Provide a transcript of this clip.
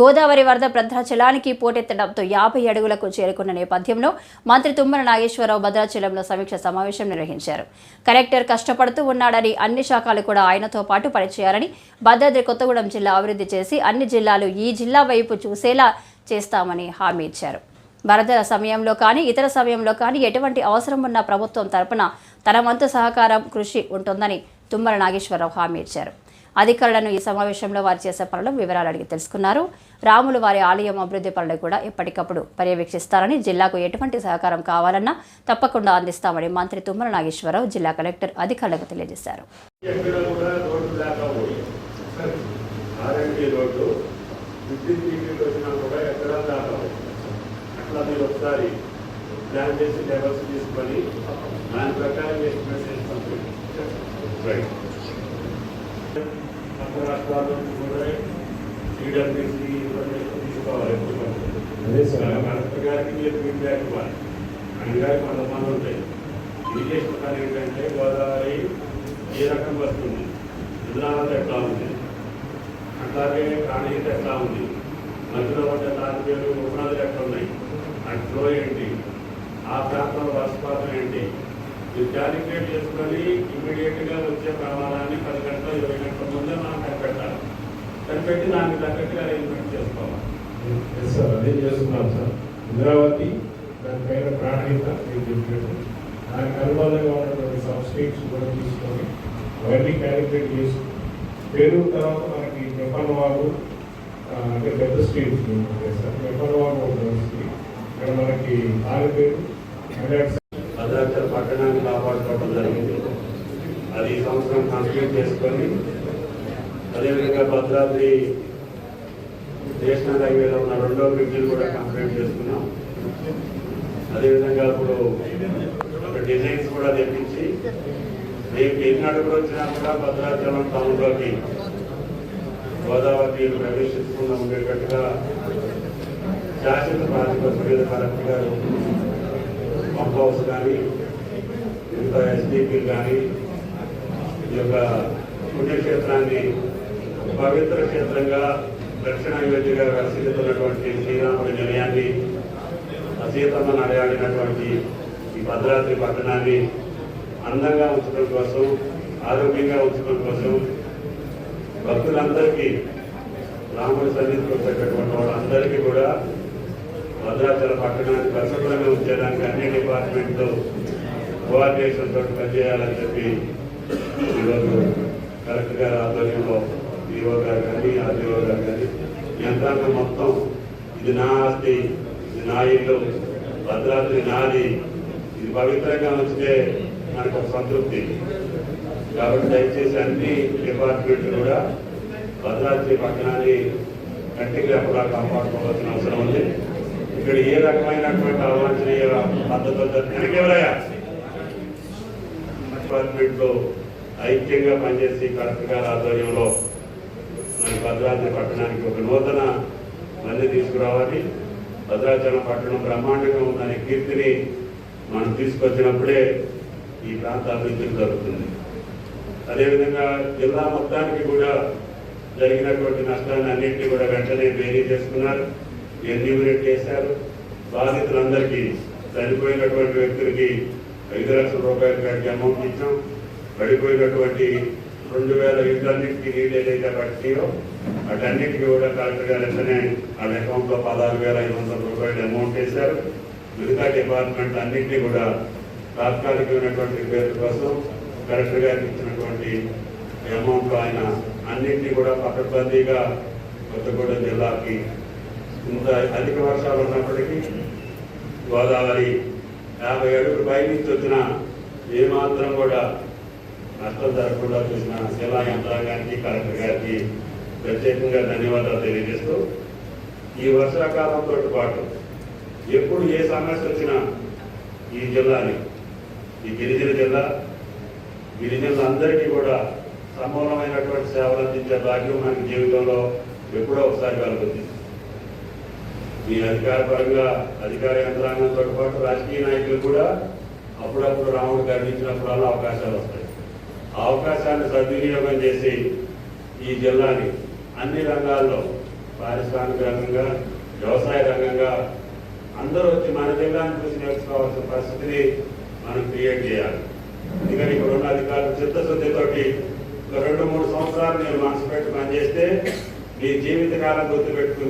గోదావరి వరద భద్రాచలానికి పోటెత్తడంతో యాభై అడుగులకు చేరుకున్న నేపథ్యంలో మంత్రి తుమ్మల నాగేశ్వరరావు భద్రాచలంలో సమీక్ష సమావేశం నిర్వహించారు. కలెక్టర్ కష్టపడుతూ ఉన్నాడని అన్ని శాఖలు కూడా ఆయనతో పాటు పనిచేయాలని భద్రాద్రి కొత్తగూడెం జిల్లా అభివృద్ధి చేసి అన్ని జిల్లాలు ఈ జిల్లా వైపు చూసేలా చేస్తామని హామీ ఇచ్చారు. వరదల సమయంలో కానీ ఇతర సమయంలో కానీ ఎటువంటి అవసరం ఉన్న ప్రభుత్వం తరపున తన వంతు సహకారం కృషి ఉంటుందని తుమ్మల నాగేశ్వరరావు హామీ ఇచ్చారు. అధికారులను ఈ సమావేశంలో వారు చేసే పనుల వివరాలు అడిగి తెలుసుకున్నారు. రాములు వారి ఆలయం అభివృద్ధి పనులు కూడా ఎప్పటికప్పుడు పర్యవేక్షిస్తారని జిల్లాకు ఎటువంటి సహకారం కావాలన్నా తప్పకుండా అందిస్తామని మంత్రి తుమ్మల నాగేశ్వరరావు జిల్లా కలెక్టర్ అధికారులకు తెలియజేశారు. ఆర్ఎండి రోడ్డు విద్యుత్ వచ్చినా కూడా అట్లా మీరు ఒకసారి ప్లాన్ చేసి లెవెల్స్ తీసుకొని దాని ప్రకారం ఎస్టిమేట్ చేసి పంపించండి రైట్ రాష్ట్రాల ఇన్ఫర్మేషన్ తీసుకోవాలి. కలెక్టర్ గారికి మీరు ఫీడ్బ్యాక్ ఇవ్వాలి. ఆయన గారికి కొంతమంది ఉంటాయి ఇరిగేషన్ పని ఏంటంటే గోదావరి ఏ రకం వస్తుంది? ఇంద్రావతి ఎట్లా ఉంది? అట్లాగే ప్రాణహిత ఎట్లా ఉంది? మధ్యలో పడ్డ తాటిపేరు ఉపనదులు ఎట్లా ఉన్నాయి అట్లో ఏంటి? ఆ ప్రాంతంలో వర్షపాతం ఇది క్యాలిక్యులేట్ చేసుకొని ఇమ్మీడియట్గా వచ్చే ప్రమాదాన్ని పది గంటల ఇరవై గంటల ముందే మనం కనిపెట్టాలి. కనిపెట్టి దానికి తగ్గట్టుగా అరేంజ్మెంట్ చేసుకోవాలి. ఎస్ సార్ అదే చేస్తున్నాం సార్ ఇంద్రావతి దానిపైన ప్రాణహిత మీరు చెప్పినట్టు. దానికి అనుబంధంగా ఉన్నటువంటి సబ్స్టేట్స్ కూడా తీసుకొని అవన్నీ క్యాలిక్యులేట్ చేసి పేరు తర్వాత మనకి నెప్పలవాగు ఆ, అంటే పెద్ద స్ట్రీట్స్ ఉంటాయి సార్ నెప్పలవాగు ఉంటుంది ఇక్కడ మనకి ఆరు పేరు పట్టణాన్ని కాపాడుకోవడం జరిగింది. అది ఈ సంవత్సరం కంప్లీట్ చేసుకొని అదేవిధంగా భద్రాద్రి నేషనల్ హైవేలో ఉన్న రెండో బ్రిడ్జిలు కూడా కంప్లీట్ చేసుకున్నాం. అదేవిధంగా ఇప్పుడు ఒక డిజైన్స్ కూడా తెప్పించి రేపు ఎన్ని అడుగులు వచ్చినా కూడా భద్రాచలం టౌన్లోకి గోదావరి ప్రవేశించకుండా ఉండేటట్టుగా శాశ్వత ప్రాతిపదిక మీద కలెక్టర్ గారు పంప్ హౌస్ కానీ ఎస్డీపీలు కానీ ఈ యొక్క పుణ్యక్షేత్రాన్ని పవిత్ర క్షేత్రంగా దక్షిణ అయోధ్యగా వికసిస్తున్నటువంటి శ్రీరాముడి నిలయాన్ని అసీతమ్మ నడయాడినటువంటి ఈ భద్రాద్రి పట్టణాన్ని అందంగా ఉంచడం కోసం ఆరోగ్యంగా ఉంచడం కోసం భక్తులందరికీ రాముడి సన్నిధికి వచ్చేటటువంటి వాళ్ళందరికీ కూడా భద్రాచల పట్టణాన్ని పరిశుభ్రంగా ఉంచడానికి అన్ని డిపార్ట్మెంట్లు కోఆర్డినేషన్ పనిచేయాలని చెప్పి ఈరోజు కలెక్టర్ గారి ఆధ్వర్యంలో ఈఓ గారు కానీ ఆర్డీఓ గారు కానీ యంత్రాంగం మొత్తం ఇది నా ఆస్తి ఇది నా ఇల్లు భద్రాద్రి నాది. ఇది పవిత్రంగా ఉంచితే మనకు ఒక సంతృప్తి. కాబట్టి దయచేసి అన్ని డిపార్ట్మెంట్లు కూడా భద్రాద్రి పట్టణాన్ని కంటికి రెప్పలా కాపాడుకోవాల్సిన అవసరం ఉంది. ఇక్కడ ఏ రకమైనటువంటి అవాంఛనీయ పద్ధతులు వెనకెవరయ్యా డిపార్ట్మెంట్లో ఐక్యంగా పనిచేసి కలెక్టర్ గారి ఆధ్వర్యంలో మన భద్రాద్రి పట్టణానికి ఒక నూతన మళ్ళీ తీసుకురావాలి. భద్రాచలం పట్టణం బ్రహ్మాండంగా ఉందనే కీర్తిని మనం తీసుకొచ్చినప్పుడే ఈ ప్రాంత అభివృద్ధి జరుగుతుంది. అదేవిధంగా జిల్లా మొత్తానికి కూడా జరిగినటువంటి నష్టాన్ని అన్నింటినీ కూడా వెంటనే బేరీ చేసుకున్నారు. ఎన్యూరేట్ చేశారు. బాధితులందరికీ చనిపోయినటువంటి వ్యక్తులకి ఐదు లక్షల రూపాయల కాడికి అమౌంట్ ఇచ్చాం. పడిపోయినటువంటి రెండు వేల ఇళ్ళన్నింటికి నీళ్ళు ఏదైతే పట్టినాయో వాటన్నిటికీ కూడా కలెక్టర్ గారు వెంటనే వాళ్ళ అకౌంట్లో పదహారు వేల ఐదు వందల రూపాయలు అమౌంట్ వేశారు. మిగతా డిపార్ట్మెంట్ అన్నింటినీ కూడా తాత్కాలికమైనటువంటి పేరు కోసం కలెక్టర్ గారికి ఇచ్చినటువంటి అమౌంట్ ఆయన అన్నింటినీ కూడా పకడ్బందీగా కొత్తగూడెం జిల్లాకి ఇంత అధిక వర్షాలు ఉన్నప్పటికీ గోదావరి యాభై అడుగులు పైనుంచి వచ్చిన ఏమాత్రం కూడా నష్టం జరగకుండా చూసిన శిలా యంత్రాంగానికి కలెక్టర్ గారికి ప్రత్యేకంగా ధన్యవాదాలు తెలియజేస్తూ ఈ వర్షాకాలంతో పాటు ఎప్పుడు ఏ సమస్య వచ్చినా ఈ జిల్లాని ఈ గిరిజన జిల్లా గిరిజనులందరికీ కూడా సమూలమైనటువంటి సేవలు అందించే భాగ్యం మనకి జీవితంలో ఎప్పుడో ఒకసారి కలుగుతుంది. ఈ అధికార పరంగా అధికార యంత్రాంగంతో పాటు రాజకీయ నాయకులు కూడా అప్పుడప్పుడు రాముడు గర్వించినప్పుడల్లా అవకాశాలు వస్తాయి. ఆ అవకాశాన్ని సద్వినియోగం చేసి ఈ జిల్లాని అన్ని రంగాల్లో పారిశ్రామిక రంగంగా వ్యవసాయ రంగంగా అందరూ వచ్చి మన జిల్లాను చూసి నేర్చుకోవాల్సిన పరిస్థితిని మనం క్రియేట్ చేయాలి. ఎందుకని ఇక్కడ ఉన్న అధికారులు చిత్తశుద్ధితోటి ఒక రెండు మూడు సంవత్సరాలు మీరు మనసు పెట్టి పనిచేస్తే మీ జీవితకాలం గుర్తుపెట్టుకుని